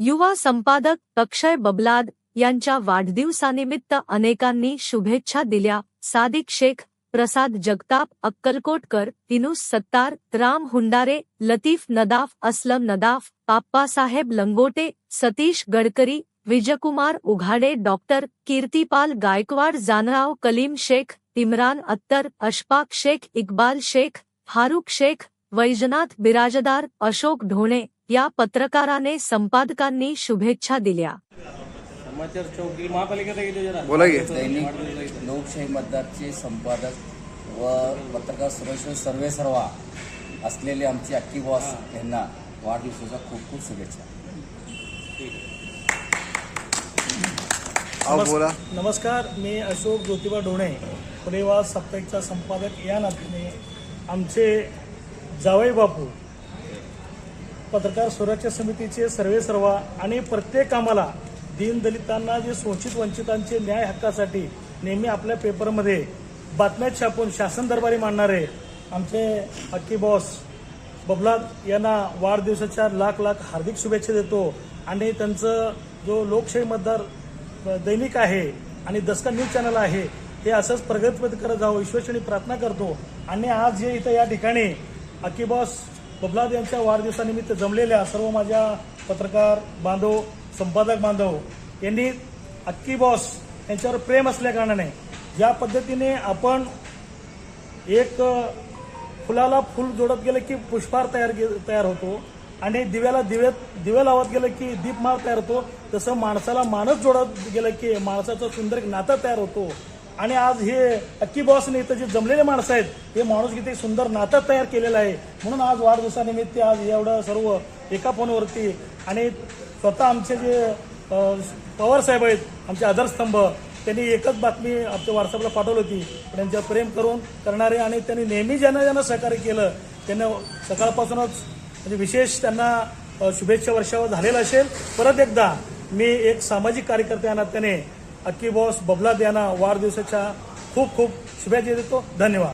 युवा संपादक अक्षय बबलाद यांच्या वाढदिवसानिमित्त अनेकांनी शुभेच्छा दिल्या. सादिक शेख प्रसाद जगताप अक्कलकोटकर इनुस सत्तार राम हुंडारे लतीफ नदाफ अस्लम नदाफ पाप्पासाहेब लंगोटे सतीश गडकरी विजयकुमार उघाडे डॉक्टर कीर्तिपाल गायकवाड जानराव कलीम शेख इम्रान अत्तर अशफाक शेख इक्बाल शेख फारुख शेख वैजनाथ बिराजदार अशोक ढोणे या पत्रकाराने संपादकांनी शुभेच्छा दिल्या. बोला दैनिक लोकशाही मतदारचे संपादक व पत्रकार सर्वेश्वर सर्वे सर्वा असलेले आमचे अक्की बॉस यांना वाढदिवसाच्या खूप खूप शुभेच्छा. बोला. नमस्कार मी अशोक ज्योतिबा ढोणे पुणेवाद साप्ताहिकचा संपादक या नात्याने आमचे जावई बापू पत्रकार सुरक्षा समितीचे सर्वे सर्वा आणि प्रत्येक कामाला दीनदलितांना जे शोषित वंचितांचे न्याय हक्कासाठी नेहमी आपल्या पेपरमध्ये बातम्या छापून शासन दरबारी मांडणारे आमचे हक्की बॉस बबलाद यांना वाढदिवसाच्या लाख लाख हार्दिक शुभेच्छा देतो आणि त्यांचं जो लोकशाही मतदार दैनिक आहे आणि दसका न्यूज चॅनल आहे हे असंच प्रगतीपद करत जावं ईश्वरचरणी प्रार्थना करतो. आणि आज जे इथं या ठिकाणी अक्की बॉस बबलाद यांच्या वाढदिवसानिमित्त जमलेल्या सर्व माझ्या पत्रकार बांधव संपादक बांधव यांनी अक्की बॉस यांच्यावर प्रेम असल्याकारणाने ज्या पद्धतीने आपण एक फुलाला फुल जोडत गेलं की पुष्पहार तयार तयार होतो आणि दिव्याला दिवे दिवे लावत गेलं की दीपमाळ तयार होतो तसं माणसाला माणूस जोडत गेलं की माणसाचं सुंदर एक नातं तयार होतो. आणि आज हे अक्की बॉसने इथं जे जमलेले माणसं आहेत हे माणूस किती सुंदर नातं तयार केलेलं आहे. म्हणून आज वाढदिवसानिमित्त आज एवढं सर्व एका फोनवरती आणि स्वतः आमचे जे पवार साहेब आहेत आमचे आधारस्तंभ त्यांनी एकच बातमी आमच्या व्हॉट्सअपला पाठवली होती. त्यांच्या प्रेम करून करणारे आणि त्यांनी नेहमी ज्यांना ज्यांना सहकार्य केलं त्यांना सकाळपासूनच म्हणजे विशेष त्यांना शुभेच्छा वर्षावर झालेलं असेल. परत एकदा मी एक सामाजिक कार्यकर्ते या नात्याने अक्की बॉस बबला यांना वाढदिवसाच्या खूप खूप शुभेच्छा देतो. धन्यवाद.